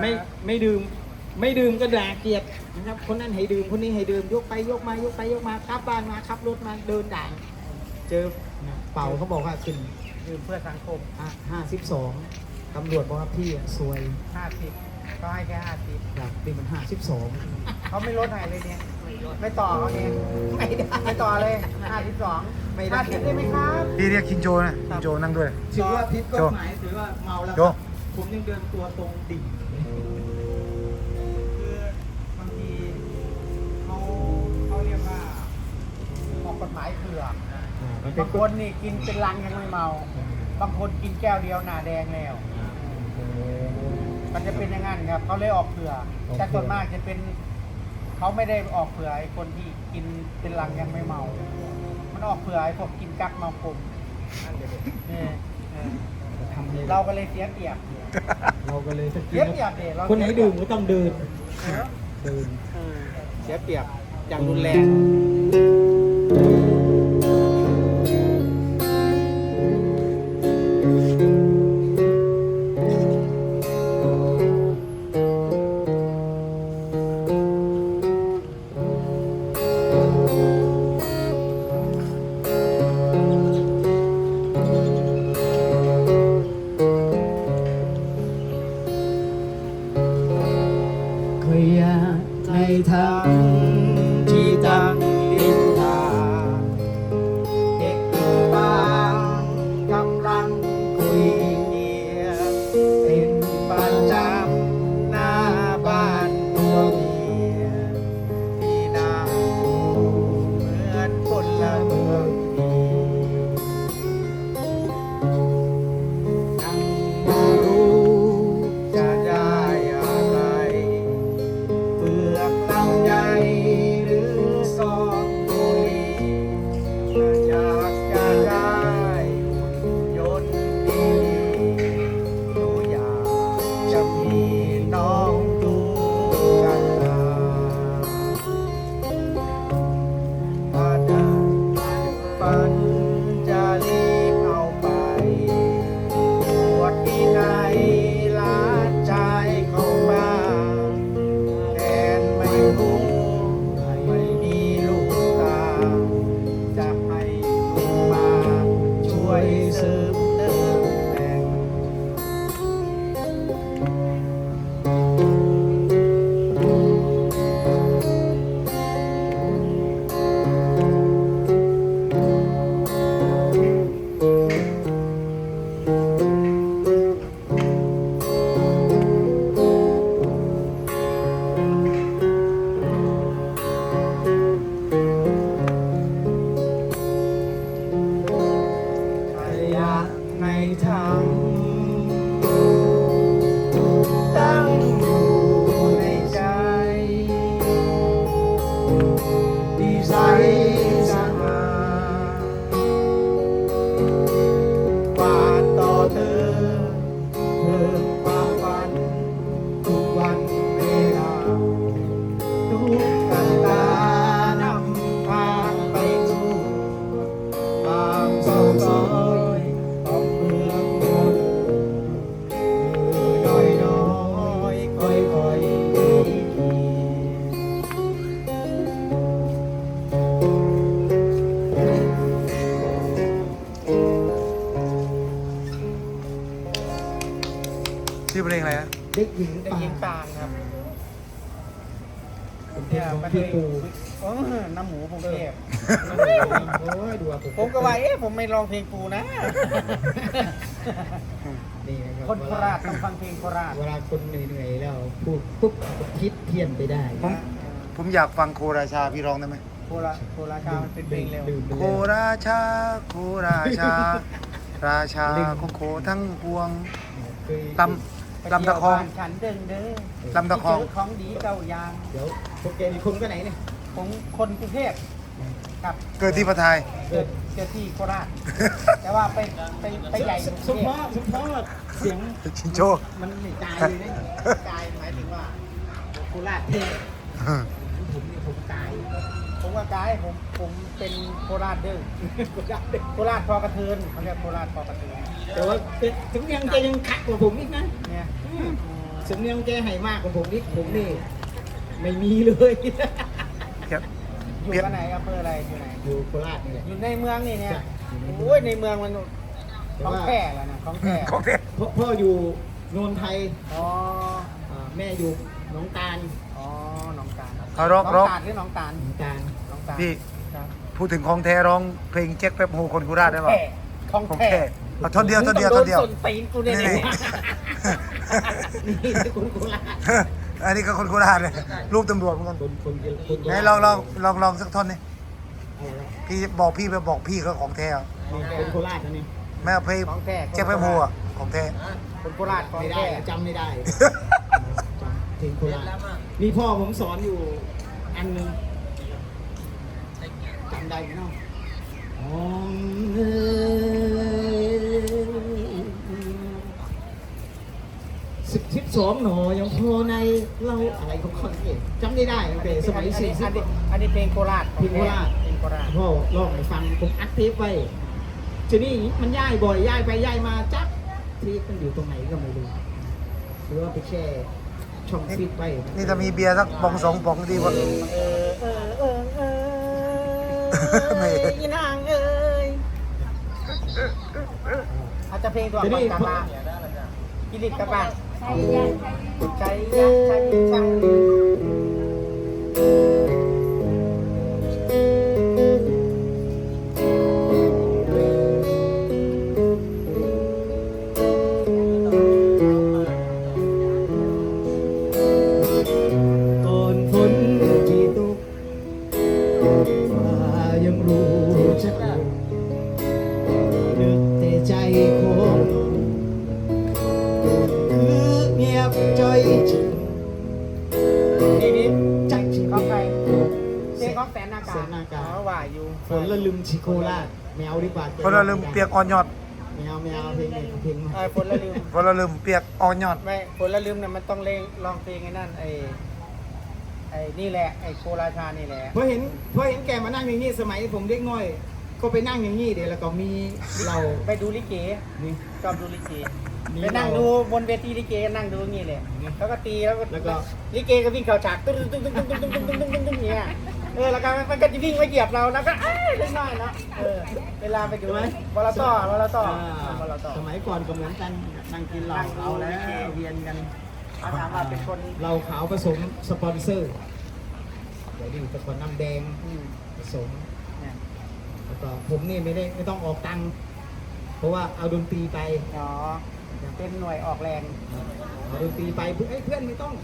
ไม่ไม่ดื่ม ไม่ดื่มก็ด่าเกลียดนะครับ คนนั้นให้ดื่มคนนี้ให้ดื่มยกไปยกมายกไปยกมาขับบ้านมาขับรถมาเดินด่าเจอเป่าเขาบอกว่าขึ้นดื่มเพื่อสังคมห้าสิบสองตำรวจบอกว่าพี่อะซวย50ก็ให้แค่50ครับนี่มันห้าสิบสองเขาไม่ลดให้เลยเนี่ยไม่ต่อเขาเองไม่ได้ไม่ต่อเลย52ไม่ได้50ได้ไหมครับพี่เรียกคิงโจนะคิงโจนั่งด้วยถือว่าผิดกโจฎหมายถือว่าเมาแล้วโจครับผมยังเดินตัวตรงดิ่ง หมายเผื่อกมันเป็นบางกคฎนนี่กินเป็นลังยังไม่เมา บางคนกินแก้วเดียวหน้าแดงแล้ว มันจะเป็นอย่างนั้นครับเขาเลยออกเผื่อแต่ส่วนมากจะเป็นเขาไม่ได้ออกเผื่อไอ้คนที่กินเป็นลังยังไม่เมา มันออกเผื่อไอ้พวกกินกักเมากลมเออเออทำให้เราก็เลยเสียเปรียบเราก็เลยจะกิเสียเปรียบเด็เราคนไหนดื่มก็ต้องเดินเออเดิน เออเสียเปรียบอย่างรุนแรง เด็กหญิงได้ป่ายินต่างครับเป็นเพลเนี่งยของมันพี่ปูเออน้ำหมูผมเทพโอ้ยดูอะผมก็ว่าเอ๊ะผมไม่ลองเพลงปูนะ นี่นะรับคนโคราชต้องฟังเพลงโคราชเวลาคนเหนื่อยๆแล้วพูดปุ๊บคิดเพี้ยนไปได้ผมผมอยากฟังโคราชาพี่ร้องได้ไหมโคราชโคราชามันเป็นเพลงเร็ว ดื่มไปโคแล้วราชา โคราชา ราชาของโคทั้งพวงเคยลำ ลำตะคอง ไปเที่ยวบ้านฉันเดิงเด้อลำตะคองเจของดีเก่ายางเดี๋ยวพวกแกมีคนก็ไหนเนี่ยของคนกรุงเทพกับเกิดที่ประทาย เกิดเกิดที่โคราช แต่ว่าไปไปไปใหญ่กรุงสมเทพพอสมพอเสียงชินโจมันไม่ตายเลยนะตายหมายถึงว่าโคราชเท่ผมนี่ผมตาย ผมว่ากายผมผมเป็นโคราชเด้อโคราชเท่โคราชพอกระเทินเขาเรียกโคราชพอกระเทินแต่ว่าถึงยังจะยังขัดกว่าผมอีกนะเนี่ยอืมสำเนียงแกให้มากกว่าผมนิดผมนี่ไม่มีเลยเปียกอยู่เปียกกันไหนอำเภออะไรอยู่ไหนอยู่โคราชนี่แหละอยู่ในเมืองนี่เนี่ยใช่อยู่ในเมืองโอ้ยในเมืองมันแต่ของว่าแท้แล้วนะของแท้ของเทพพ่อพ่ออยู่โนนไทยอ๋ออ่าแม่อยู่หนองตาลอ๋อหน้องตาลเอาร้องน้ร้อองงตาลหรือหน้องตาลหนองตาลหน้องตาล พี่ครับพูดถึงของแท้ร้องเพลงแจ็คแป๊บโฮคนโคราชได้ป่ะของของแท้แท้เอาท่อนเดียวท่อนเดียวท่อนเดียวมึงต้งโส้นตีนกูเนี่ยนี่เนี่ยนี่คือคนโคราชอันนี้ก็คนโคราชเลยรูปตำรวจเหมือนกันคนคนคนโคไหนราชลองลองลองลองสักท่อนนี่อะไรนะพี่บอกพี่ไปบอกพี่ก็ของแท้อะนี่คนโคราชนะนี่ แม่เอาเพลงของแท้ แจ็คแป๊บโฮอะของแท้ คนโคราชของไม่ได้แท้จำไม่ได้จำเพลงโคราชนี่พ่อผมสอนอยู่อันหนึงจำได้ไหมเนาะอ๋อเอ่ยสิบทิศสองหนอยังพอในเราอะไรของคนเองจำไม่ได้ตั้งแต่สมัยสี่สิบอันนี้อันนี้เพลงโคราชเพลงโคราช เพลงโคราช พ่อลองให้ฟังผมอัดเทปไว้ทีนี้มันย้ายบ่อยย้ายไปย้ายมาจักทีมันอยู่ตรงไหนก็ไม่รู้หรือว่าไปแช่ช่องฟิตไว้นี่ถ้ามีเบียร์สักปองสองปองดีกว่าเออเออเออเออ ไม่อีนางเอ้ยอาจจะเพลงตัวทีก่อนนี้กลับพอมากิริตกลับมาใช่ยังใช่ใจยักใจจัง เพลงของแสนนากาแสนนากาอ๋อว่าอยู่ฝนละลืมชิโคราชแมวดีกว่าคนละลืมเปียกอ่อนยอดแมวแมวเพลงเพลงเออฝนละลืมคนละลืมเปียกอ่อนยอด ไม่ฝนละลืมเนี่ยมันต้องเลงลองเพลงไอ้นั่นไอ้ไอ้นี่แหละไอ้โคราชานี่แหละเพอเห็นเพอเห็นแกมานั่งอย่างนี้สมัยผมเด็กน้อย ก็ไปนั่งอย่างนี้เดี๋ยวแล้วก็มีเราไปดูลิเกนี่ ชอบดูลิเกมีไปนั่งดูบนเวทีลิเกนั่งดูอย่างนี้เลยแล้วก็ตีแล้วก็แล้วก็ ลิเกก็วิ่งเข้าฉากตึ้งตึ้งตึ้งตึ้งตึ้งตึ้งตึ้งตึ้งตึ้งตึ้งอย่างเงี้ย เออแล้วก็มันก็จะวิ่งมาเหยียบเราแล้วก็เอ้ยเล็กน้อยเนาะเออเวลาไปดูใช่ไหมวอลต่อวอลต่ออ่าวอลต่อสมัยก่อนก็เหมือนกันนั่งกินเหล้านั่งดูเอาแล้วลิเกเวียนกันเขาถามว่าเป็นคนเหล้าขาวผสมสปอนเซอร์เดี๋ยวนี้แต่ก่อนน้ำแดงอืมผสมเนี่ยแล้วก็ผมนี่ไม่ได้ไม่ต้องออกตังค์เพราะว่าเอาดนตรีไปอ๋อเป็นหน่วยออกแรงเอาดนตรีไปเพื่อนเอ้ยเพื่อนไม่ต้อง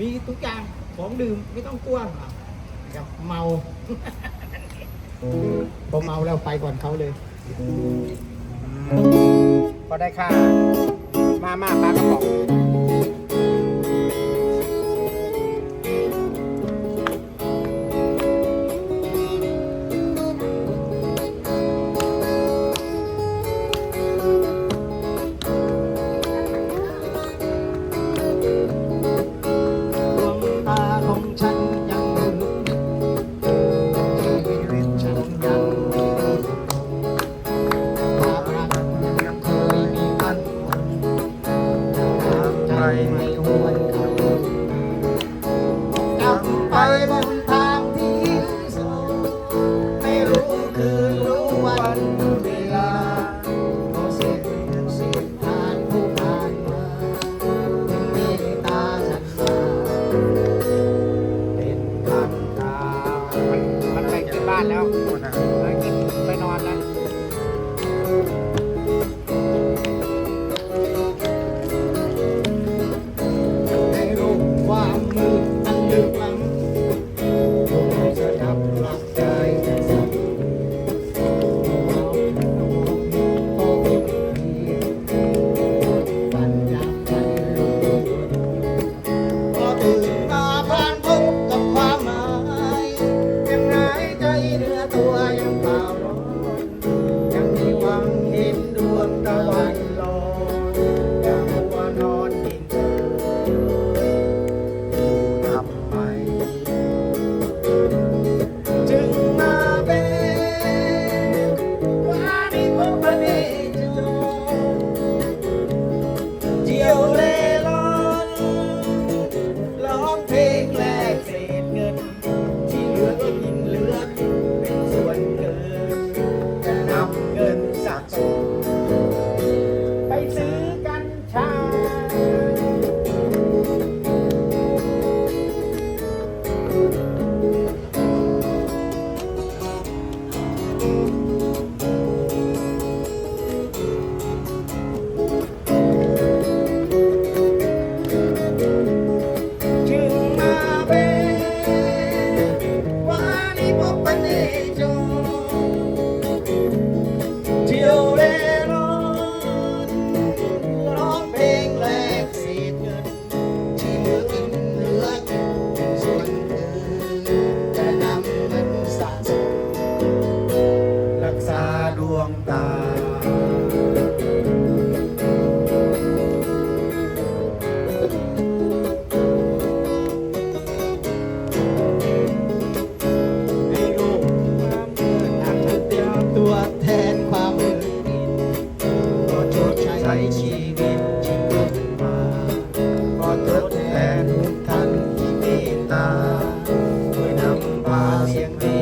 มีทุกอย่างของดื่มไม่ต้องกลัว ครับเมาพอเมาแล้วไปก่อนเขาเลยพอได้ค่ามาม่าปลากระป๋อง Thank.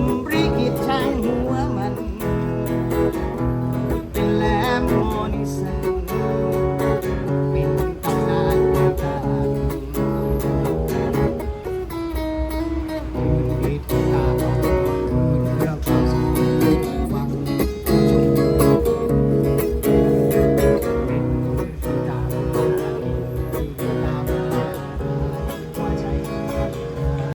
มปรีกิจชัง